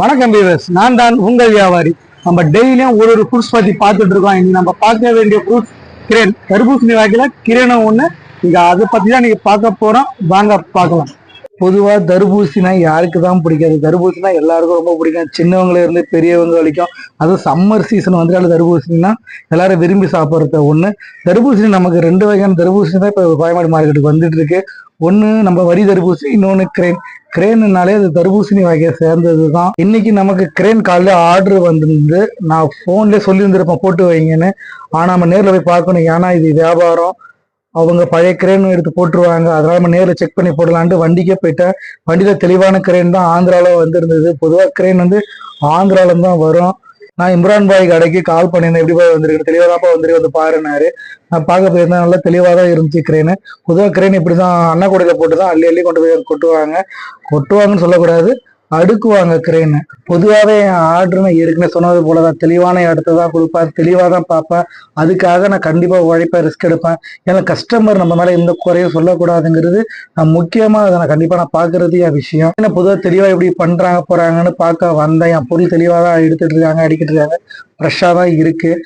வணக்கம் பீவர்ஸ் நான் தான் உங்கள் வியாபாரி. நம்ம டெய்லியும் ஒரு ஒரு ஃப்ரூட்ஸ் பத்தி பார்த்துட்டு இருக்கோம். இன்னைக்கு நம்ம பார்க்க வேண்டிய ஃப்ரூட்ஸ் கிரேன். தர்பூசணி வாக்கில கிரேனும் ஒண்ணு. நீங்க அதை பத்தி தான் நீங்க பார்க்க போறோம். வாங்க பார்க்கலாம். பொதுவா தர்பூசணினா யாருக்கு தான் பிடிக்காது? தர்பூசணினா எல்லாருக்கும் ரொம்ப பிடிக்கும். சின்னவங்கள இருந்து பெரியவங்க வரைக்கும். அதுவும் சம்மர் சீசன் வந்துட்டாலும் தர்பூசணினா எல்லாரும் விரும்பி சாப்பிட்றத ஒண்ணு. தர்பூசணி நமக்கு ரெண்டு வகையான தர்பூசணி தான் இப்போ கோயம்பேடு மார்க்கெட்டுக்கு வந்துட்டு இருக்கு. ஒன்று நம்ம வரி தர்பூசணி இன்னொன்னு கிரேன். கிரேனுனாலே அது தர்பூசணி வகையை சேர்ந்தது தான் இன்னைக்கு நமக்கு கிரேன் காலில் ஆர்டர் வந்திருந்து நான் ஃபோன்லேயே சொல்லியிருந்திருப்பேன் போட்டு வைங்கன்னு. ஆனால் நம்ம நேரில் போய் பார்க்கணும். ஏன்னா இது வியாபாரம். அவங்க பழைய கிரேன் எடுத்து போட்டுருவாங்க. அதனால நம்ம நேரில் செக் பண்ணி போடலான்ட்டு வண்டிக்கே போயிட்டேன். வண்டியில தெளிவான கிரேன் தான் ஆந்திராவில் வந்திருந்தது. பொதுவாக கிரேன் வந்து ஆந்திராவில தான் வரும். நான் இம்ரான் பாய் கடைக்கு கால் பண்ணியிருந்தேன். எப்படி போய் வந்திருக்கு. தெளிவாதாப்பா தான் வந்து பாருனாரு நான் பார்க்க போயிருந்தேன். நல்லா தெளிவாக தான் இருந்துச்சு கிரேனு பொதுவாக கிரேன் இப்படி தான் அன்னக்கூடையில் போட்டு தான் அள்ளி அள்ளி கொண்டு போய் கொட்டுவாங்க. கொட்டுவாங்கன்னு சொல்லக்கூடாது. அடுக்குவாங்க கிரேனு பொதுவாகவே என் நான் ஏற்கனவே சொன்னது போல தான் தெளிவான இடத்த தான் கொடுப்பேன். தெளிவாக தான் பார்ப்பேன். அதுக்காக நான் கண்டிப்பாக உழைப்பேன் ரிஸ்க் எடுப்பேன். ஏன்னா கஸ்டமர் நம்ம மேலே எந்த குறையும் சொல்லக்கூடாதுங்கிறது நான் முக்கியமாக அதை நான் கண்டிப்பாக நான் பார்க்கறது என் விஷயம். ஏன்னா பொதுவாக தெளிவாக எப்படி பண்ணுறாங்க போகிறாங்கன்னு பார்க்க வந்தேன். என் பொருள் தெளிவாக தான் எடுத்துட்டு இருக்காங்க அடிக்கிட்டு இருக்காங்க. ஃப்ரெஷ்ஷாக தான் இருக்குது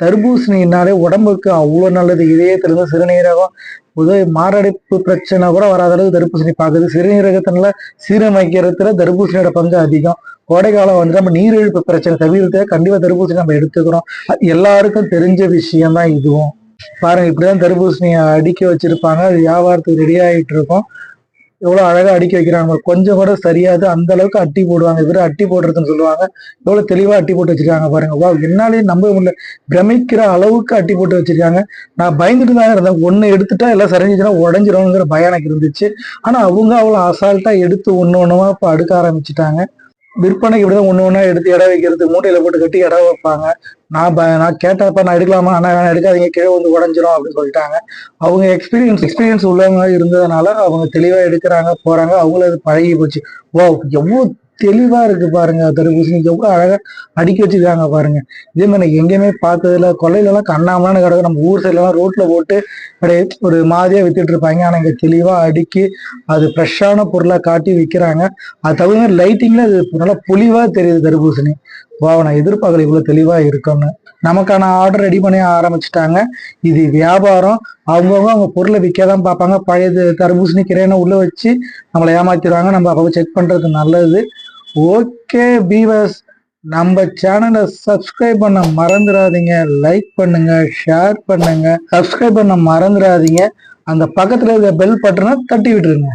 தர்பூசணினாலே உடம்புக்கு அவ்வளோ நல்லது. இதயத்திலிருந்து சிறுநீரகம் உதவி மாரடைப்பு பிரச்சனை கூட வராத அளவுக்கு தர்பூசணி பார்க்குது. சிறுநீரகத்தினால சீரமைக்கிறதுல தர்பூசணியோட பங்கு அதிகம். கோடை காலம் வந்து நம்ம நீரிழிப்பு பிரச்சனை தவிர்த்து கண்டிப்பா தர்பூசணி நம்ம எடுத்துக்கிறோம் எல்லாருக்கும் தெரிஞ்ச விஷயம் தான் இதுவும். பாருங்க இப்படிதான் தர்பூசணியை அடுக்கி வச்சிருப்பாங்க. அது வியாபாரத்துக்கு ரெடி ஆகிட்டு இருக்கும் எவ்வளவு அழகா அடுக்கி வைக்கிறாங்க. கொஞ்சம் கூட சரியாது. அந்த அளவுக்கு அட்டி போடுவாங்க. இவரு அட்டி போடுறதுன்னு சொல்லுவாங்க. எவ்வளவு தெளிவா அட்டி போட்டு வச்சிருக்காங்க பாருங்க. வா என்னாலேயும் நம்ப முடியல. பிரமிக்கிற அளவுக்கு அட்டி போட்டு வச்சிருக்காங்க. நான் பயந்துட்டு தான் இருந்தேன். ஒண்ணு எடுத்துட்டா எல்லாம் சரிஞ்சிச்சுன்னா உடஞ்சிரும்ங்கிற பயம் எனக்கு இருந்துச்சு. ஆனா அவங்க அவ்வளவு அசால்ட்டா எடுத்து ஒன்று ஒண்ணுமா இப்ப அடுக்க ஆரம்பிச்சுட்டாங்க. விற்பனைக்கு இப்படிதான் ஒண்ணு ஒண்ணா எடுத்து இடம் வைக்கிறது மூட்டையில போட்டு கட்டி இடம் வைப்பாங்க. நான் நான் கேட்டப்ப நான் எடுக்கலாமா? ஆனா வேணாம் எடுக்காதீங்க கீழே வந்து உடஞ்சிரும் அப்படின்னு சொல்லிட்டாங்க. அவங்க எக்ஸ்பீரியன்ஸ் எக்ஸ்பீரியன்ஸ் உள்ளவங்க இருந்ததுனால அவங்க தெளிவா எடுக்கிறாங்க போறாங்க. அவங்கள அது பழகி போச்சு. ஓ எவ்வளவு தெளிவா இருக்கு பாருங்க தர்பூசணி எவ்வளவு அழகா அடுக்கி வச்சிருக்காங்க பாருங்க. இதே மாதிரி நான் எங்கேயுமே பார்த்ததுல கொல்லையில எல்லாம் கண்ணாமலான்னு கிடக்கு. நம்ம ஊர் சைட்ல எல்லாம் ரோட்ல போட்டு அப்படியே ஒரு மாதிரியா வித்துட்டு இருப்பாங்க. ஆனா இங்க தெளிவா அடுக்கி அது ஃப்ரெஷ்ஷான பொருளா காட்டி விற்கிறாங்க அது தகுந்த மாதிரி லைட்டிங்ல அது நல்லா பொலிவா தெரியுது தடுப்பூசணி வா நான் எதிர்பார்க்கல இவ்வளவு தெளிவா இருக்கும்னு நமக்கான ஆர்டர் ரெடி பண்ணி ஆரம்பிச்சிட்டாங்க. இது வியாபாரம். அவங்கவுங்க அவங்க பொருளை விற்க தான் பார்ப்பாங்க. பழைய தர்பூசணி கிரேனை உள்ள வச்சு நம்மளை ஏமாத்திடுவாங்க. நம்ம அப்போ செக் பண்றது நல்லது. ஓகே பீவர்ஸ் நம்ம சேனலை சப்ஸ்கிரைப் பண்ண மறந்துடாதீங்க லைக் பண்ணுங்க ஷேர் பண்ணுங்க. சப்ஸ்கிரைப் பண்ண மறந்துடாதீங்க அந்த பக்கத்தில் இருக்க பெல் பட்டனை தட்டி விட்டுருங்க